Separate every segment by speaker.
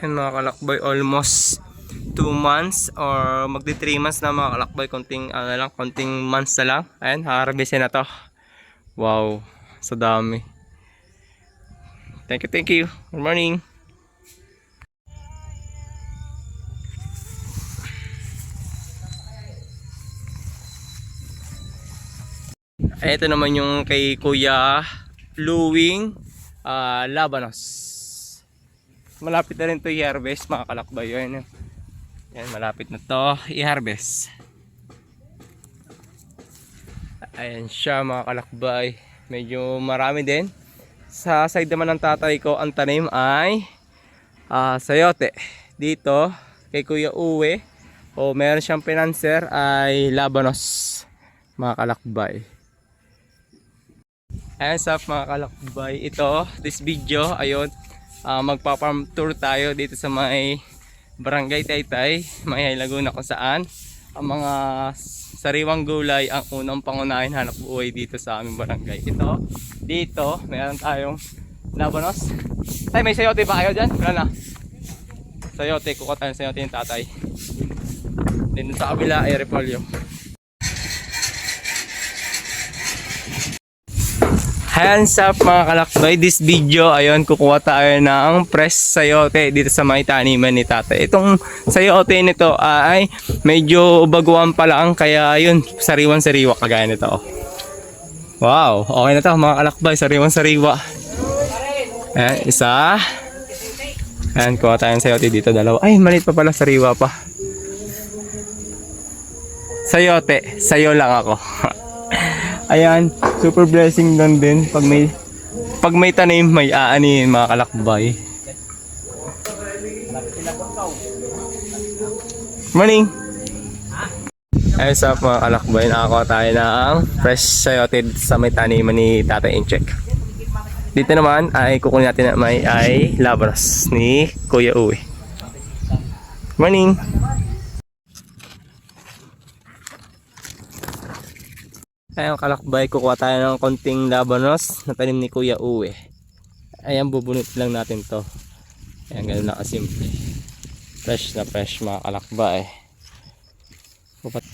Speaker 1: Yan mga kalakbay, almost 2 months or magdi 3 months na mga kalakbay. Konting, ano lang, konting months na lang. Ayan, harvestin na to. Wow, sa dami. Thank you, thank you. Good morning. Ito naman yung kay Kuya Luwing ah, Labanos. Malapit na rin to i-harvest mga kalakbay. Yan, yan, malapit na to i-harvest. Ayan siya mga kalakbay. Medyo marami din. Sa side naman ng tatay ko, ang tanim ay ah, sayote. Dito, kay Kuya Uwe, o meron siyang pinanser ay Labanos. Mga kalakbay. Ayan sa mga kalakbay. Ito, this video, ayun, ah, magpa-farm tour tayo dito sa may Barangay Taytay, may Laguna kung saan ang mga sariwang gulay ang unang pangunahin hanap buhay dito sa aming barangay. Ito, dito, meron tayong labanos. Ay, may sayote pa kayo dyan? Wala na. Sayote, kukuha tayo ng sayote yung tatay. Then sa kabila ay repolyo. Hands up mga kalakbay, this video, ayun, kukuha tayo ng fresh sayote dito sa may taniman ni tatay. Itong sayote nito ay medyo baguhan pa lang, kaya yun, sariwan-sariwa kagaya nito. Wow, okay na to mga kalakbay, sariwan-sariwa. Ayan, isa. Ayan, kuha tayo ng sayote dito, dalawa. Ay, maliit pa pala, sariwa pa. Sayote, sayo lang ako. Ayan, super blessing lang din pag may pag may tanim may aanihin mga kalakbay. Morning. Ayun sa mga kalakbay, nakakuha tayo ng fresh sayote sa may taniman ni Tata Incheck. Dito naman ay kukunin natin na may ay labras ni Kuya Uwe. Morning. Ayun kalakbay, kukuha tayo ng konting labanos na tanim ni Kuya Uwe. Ayan, bubunot lang natin to. Ayan, ganun na kasimple. Fresh na fresh mga kalakbay. Kupat.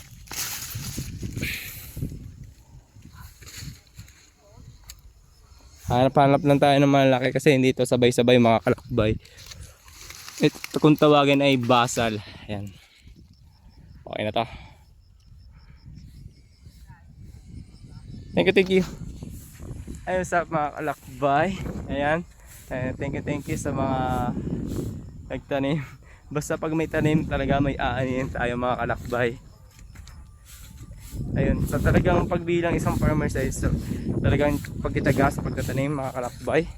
Speaker 1: Hanap-hanap lang tayo ng malaki kasi hindi to sabay-sabay mga kalakbay. Ito kung tawagin ay basal. Ayan. Okay na to. Thank you, thank you. Ayun sa mga kalakbay. Ayan. Eh, thank you, thank you sa mga nagtanim. Basta pag may tanim talaga may aanin tayo mga kalakbay. Ayun, sa talagang pagbilang isang farmer sa so, talagang pagkitaga sa pagtatanim mga kalakbay.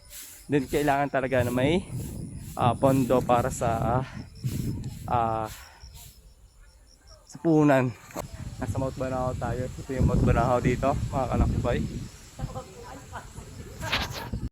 Speaker 1: Then kailangan talaga na may ah, pondo para sa ah sa punan. Nasa Mount Banahaw tayo. Ito yung Mount Banahaw dito, mga kalakbay.